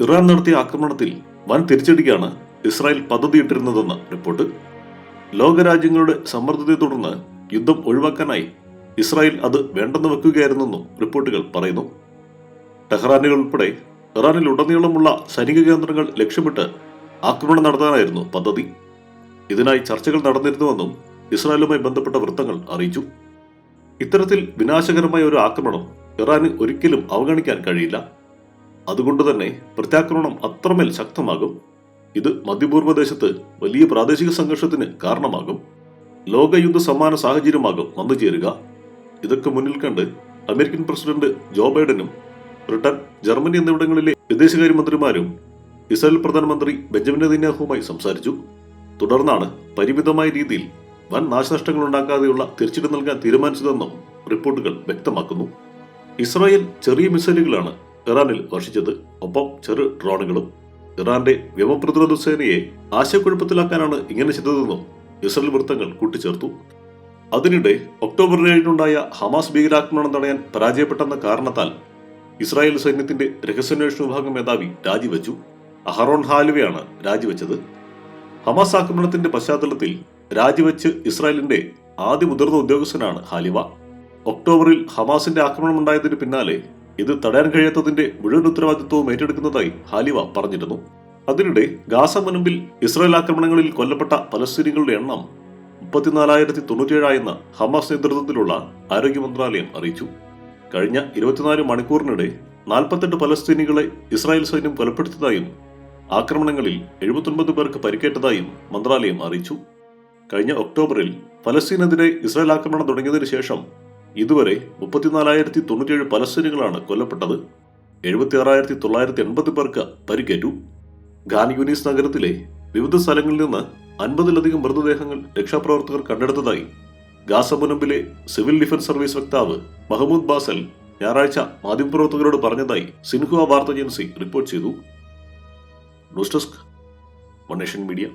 Iran നടത്തിയ ആക്രമണത്തിൽ വൻ തിരിച്ചടിക്കാണ് ഇസ്രായേൽ പദ്ധതിയിട്ടിരുന്നതെന്ന് റിപ്പോർട്ട്. ലോകരാജ്യങ്ങളുടെ സമ്മർദ്ദത്തെ തുടർന്ന് യുദ്ധം ഒഴിവാക്കാനായി ഇസ്രായേൽ അത് വേണ്ടെന്ന് വെക്കുകയായിരുന്നെന്നും റിപ്പോർട്ടുകൾ പറയുന്നു. ടെഹ്റാനുകൾ ഉൾപ്പെടെ ഇറാനിൽ ഉടനീളമുള്ള സൈനിക കേന്ദ്രങ്ങൾ ലക്ഷ്യമിട്ട് ആക്രമണം നടത്താനായിരുന്നു പദ്ധതി. ഇതിനായി ചർച്ചകൾ നടന്നിരുന്നുവെന്നും ഇസ്രായേലുമായി ബന്ധപ്പെട്ട വൃത്തങ്ങൾ അറിയിച്ചു. ഇത്തരത്തിൽ വിനാശകരമായ ഒരു ആക്രമണം ഇറാന് ഒരിക്കലും അവഗണിക്കാൻ കഴിയില്ല. അതുകൊണ്ട് തന്നെ പ്രത്യാക്രമണം അത്രമേൽ ശക്തമാകും. ഇത് മധ്യപൂർവ ദേശത്ത് വലിയ പ്രാദേശിക സംഘർഷത്തിന് കാരണമാകും. ലോകയുദ്ധ സമാന സാഹചര്യമാകും വന്നു ചേരുക. ഇതൊക്കെ മുന്നിൽ കണ്ട് അമേരിക്കൻ പ്രസിഡന്റ് ജോ ബൈഡനും ബ്രിട്ടൻ ജർമ്മനി എന്നിവിടങ്ങളിലെ വിദേശകാര്യമന്ത്രിമാരും ഇസ്രായേൽ പ്രധാനമന്ത്രി ബെഞ്ചമിൻ നെതന്യാഹുവുമായി സംസാരിച്ചു. തുടർന്നാണ് പരിമിതമായ രീതിയിൽ വൻ നാശനഷ്ടങ്ങൾ ഉണ്ടാക്കാതെയുള്ള തിരിച്ചടി നൽകാൻ തീരുമാനിച്ചതെന്നും റിപ്പോർട്ടുകൾ വ്യക്തമാക്കുന്നു. ഇസ്രായേൽ ചെറിയ മിസൈലുകളാണ് ഇറാനിൽ വർഷിച്ചത്. ഒപ്പം ചെറു ഡ്രോണുകളും. ഇറാന്റെ വ്യോമപ്രതിരോധ സേനയെ ആശയക്കുഴപ്പത്തിലാക്കാനാണ് ഇങ്ങനെ ചെയ്തതെന്നും ഇസ്രേൽ വൃത്തങ്ങൾ കൂട്ടിച്ചേർത്തു. അതിനിടെ ഒക്ടോബർ ഏഴിനുണ്ടായ ഹമാസ് ഭീകരാക്രമണം തടയാൻ പരാജയപ്പെട്ടെന്ന കാരണത്താൽ ഇസ്രായേൽ സൈന്യത്തിന്റെ രഹസ്യാന്വേഷണ വിഭാഗം മേധാവി രാജിവെച്ചു. അഹറോൺ ഹാലുവയാണ് രാജിവെച്ചത്. ഹമാസ് ആക്രമണത്തിന്റെ പശ്ചാത്തലത്തിൽ രാജിവെച്ച് ഇസ്രായേലിന്റെ ആദ്യ മുതിർന്ന ഉദ്യോഗസ്ഥനാണ് ഹാലിവ. ഒക്ടോബറിൽ ഹമാസിന്റെ ആക്രമണം ഉണ്ടായതിന് പിന്നാലെ ഇത് തടയാൻ കഴിയാത്തതിന്റെ മുഴുവൻ ഉത്തരവാദിത്വവും ഏറ്റെടുക്കുന്നതായി ഹാലിവ പറഞ്ഞിരുന്നു. അതിനിടെ ഗാസ മുൻപിൽ ഇസ്രായേൽ ആക്രമണങ്ങളിൽ കൊല്ലപ്പെട്ട പലസ്തീനികളുടെ എണ്ണം മുപ്പത്തിനാലായിരത്തി തൊണ്ണൂറ്റിയേഴായെന്ന് ഹമാസ് നേതൃത്വത്തിലുള്ള ആരോഗ്യ മന്ത്രാലയം അറിയിച്ചു. കഴിഞ്ഞ ഇരുപത്തിനാല് മണിക്കൂറിനിടെ നാൽപ്പത്തെട്ട് പലസ്തീനികളെ ഇസ്രായേൽ സൈന്യം കൊലപ്പെടുത്തിയതായും ആക്രമണങ്ങളിൽ എഴുപത്തൊൻപത് പേർക്ക് പരിക്കേറ്റതായും മന്ത്രാലയം അറിയിച്ചു. കഴിഞ്ഞ ഒക്ടോബറിൽ ഫലസ്തീനെതിരെ ഇസ്രായേൽ ആക്രമണം തുടങ്ങിയതിനു ശേഷം ഇതുവരെ മുപ്പത്തിനാലായിരത്തി തൊണ്ണൂറ്റിയേഴ് പലസ്തീനുകളാണ് കൊല്ലപ്പെട്ടത്. എഴുപത്തി ആറായിരത്തി തൊള്ളായിരത്തി എൺപത് പേർക്ക് പരിക്കേറ്റു. ഖാൻ യൂനീസ് നഗരത്തിലെ വിവിധ സ്ഥലങ്ങളിൽ നിന്ന് അൻപതിലധികം മൃതദേഹങ്ങൾ രക്ഷാപ്രവർത്തകർ കണ്ടെടുത്തതായി ഗാസ മുനമ്പിലെ സിവിൽ ഡിഫൻസ് സർവീസ് വക്താവ് മഹമ്മൂദ് ബാസൽ ഞായറാഴ്ച മാധ്യമപ്രവർത്തകരോട് പറഞ്ഞതായി സിൻഹുവ വാർത്താ ഏജൻസി റിപ്പോർട്ട് ചെയ്തു. ന്യൂസ് ഡെസ്ക് മണേഷ്യൻ മീഡിയ.